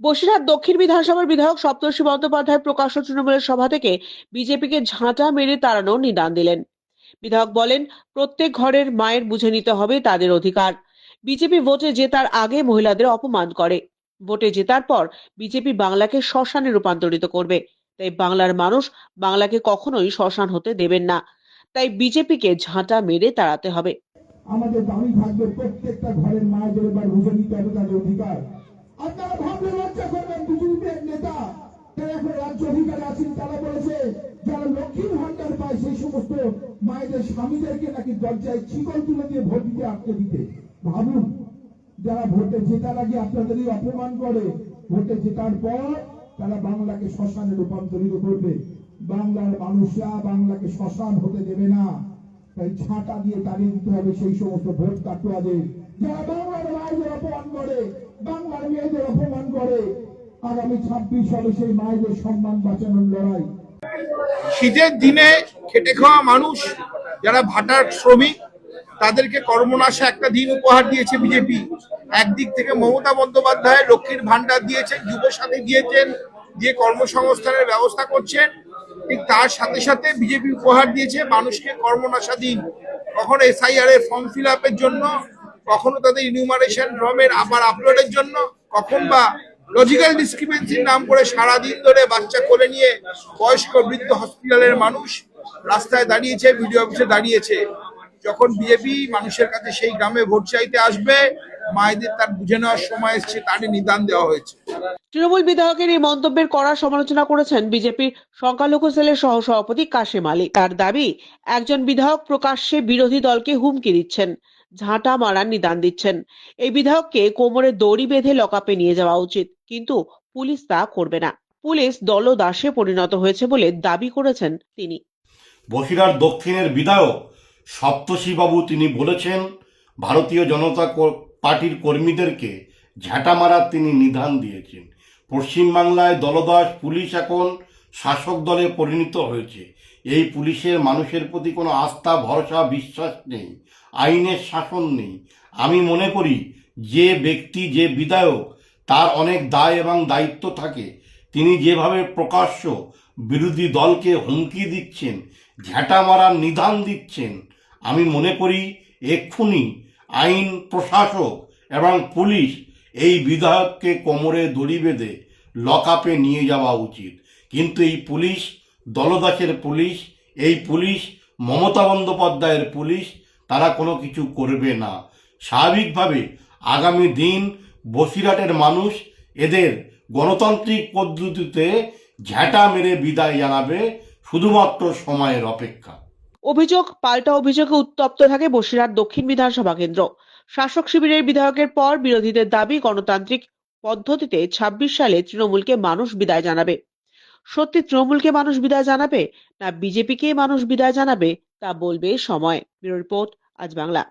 বসিরহাট দক্ষিণ বিধানসভার বিধায়ক সপ্তর্ষি বন্দ্যোপাধ্যায় প্রকাশ্য তৃণমূলের সভা থেকে বিজেপিকে ঝাঁটা মেরে তাড়ানোর নিদান দিলেন। বিধায়ক বলেন, প্রত্যেক ঘরের মায়ের বুঝে নিতে হবে তাদের অধিকার। বিজেপি ভোটে জেতার আগে মহিলাদের অপমান করে। ভোটে জেতার পর বিজেপি বাংলাকে শ্মশানে রূপান্তরিত করবে। তাই বাংলার মানুষ বাংলাকে কখনোই শ্মশান হতে দেবেন না। তাই বিজেপিকে ঝাঁটা মেরে তাড়াতে হবে। আমাদের দাবি থাকবে প্রত্যেকটা ঘরের মায়েদের এবার বুঝে নিতে হবে তাদের অধিকার। আপনারা ভাবলে লজ্জা করবেন, বিজেপির নেতা তারা এখন রাজ্য অধিকারে আছেন, তারা বলেছে, যারা লক্ষ্মীর ভান্ডার পায় সেই সমস্ত মায়েদের স্বামীদেরকে নাকি দরজায় চিকন তুলে দিয়ে ভোট দিতে আটকে দিতে। ভাবুন, যারা ভোটে জেতার আগে আপনাদেরই অপমান করে, ভোটে জেতার পর তারা বাংলাকে শ্মশানে রূপান্তরিত করবে। বাংলার মানুষরা বাংলাকে শ্মশান হতে দেবে না। তাই ছাঁটা দিয়ে তাড়িয়ে দিতে হবে সেই সমস্ত ভোট কাটুয়াদের। যারা বাংলার মায়েদের অপমান করে বাংলার মেয়েদের অপমান করে আগামী ছাব্বিশ সালে সেই মায়েদের সম্মান বাঁচানোর লড়াই। শীতের দিনে খেটে খাওয়া মানুষ, যারা ভাটার শ্রমিক, তাদেরকে কর্মনাশা একটা দিন উপহার দিয়েছে বিজেপি। একদিক থেকে মমতা বন্দ্যোপাধ্যায় লক্ষ্মীর ভান্ডার দিয়েছেন, যুব সাথী দিয়েছেন যে কর্মসংস্থানের ব্যবস্থা করছেন। ঠিক তার সাথে সাথে বিজেপি উপহার দিয়েছে মানুষকে কর্মনাশা দিন। কখনো এসআইআর এর ফর্ম ফিল আপের জন্য কখনো তাদের ইনিউমারেশন ফর্মের আবার আপলোডের জন্য, কখন বা লজিক্যাল ডিসক্রিপেন্সির নাম করে সারাদিন ধরে বাচ্চা কোলে নিয়ে বয়স্ক বৃদ্ধ হসপিটালের মানুষ রাস্তায় দাঁড়িয়েছে বিডিও অফিসে দাঁড়িয়েছে। যখন বিজেপি মানুষের কাছে সেই গ্রামে ভোট চাইতে আসবে, মায়েদের তার বুঝে নেওয়ার সময় এসছে, তারই নিদান দেওয়া হয়েছে। তৃণমূল বিধায়কের এই মন্তব্যের কড়া সমালোচনা করেছেন বিজেপির সংখ্যালঘু সেলের সহ সভাপতি কাশেম আলী। তার দাবি, একজন বিধায়ক প্রকাশ্যে বিরোধী দলকে হুমকি দিচ্ছেন। ঝাঁটা মারার নিদান দিচ্ছেন। এই বিধায়ককে কোমরে দড়ি বেঁধে লকআপে নিয়ে যাওয়া উচিত, কিন্তু পুলিশ তা করবে না। পুলিশ দলদাসে পরিণত হয়েছে বলে দাবি করেছেন তিনি। বসিরহাট দক্ষিণের বিধায়ক সপ্তর্ষিবাবু তিনি বলেছেন, ভারতীয় জনতা পার্টির কর্মীদেরকে ঝাঁটা মারার তিনি নিধান দিয়েছেন। পশ্চিমবাংলায় দলদাস, পুলিশ এখন শাসক দলে পরিণত হয়েছে। এই পুলিশের মানুষের প্রতি কোনো আস্থা, ভরসা, বিশ্বাস নেই, আইনের শাসন নেই। আমি মনে করি, যে ব্যক্তি, যে বিধায়ক, তার অনেক দায় এবং দায়িত্ব থাকে। তিনি যেভাবে প্রকাশ্য বিরোধী দলকে হুমকি দিচ্ছেন ঝ্যাঁটা মারার নিধান দিচ্ছেন, আমি মনে করি, এক্ষুনি আইন, প্রশাসক এবং পুলিশ এই বিধায়ককে কোমরে দড়ি বেঁধে লকআপে নিয়ে যাওয়া উচিত। কিন্তু এই পুলিশ, দলদাসের পুলিশ, এই পুলিশ, মমতা বন্দ্যোপাধ্যায়ের পুলিশ, তারা কোনো কিছু করবে না। স্বাভাবিকভাবে আগামী দিন বসিরহাটের মানুষ এদের গণতান্ত্রিক পদ্ধতিতে ঝ্যাঁটা মেরে বিদায় জানাবে শুধুমাত্র সময়ের অপেক্ষা। অভিযোগ, পাল্টা অভিযোগে উত্তপ্ত থাকে বসিরহাট দক্ষিণ বিধানসভা কেন্দ্র। শাসক শিবিরের বিধায়কের পর বিরোধীদের দাবি, গণতান্ত্রিক পদ্ধতিতে ২৬ সালে তৃণমূলকে মানুষ বিদায় জানাবে। সত্যি তৃণমূলকে মানুষ বিদায় জানাবে না বিজেপিকে মানুষ বিদায় জানাবে তা বলবে সময়। ব্যুরো রিপোর্ট, আজ বাংলা।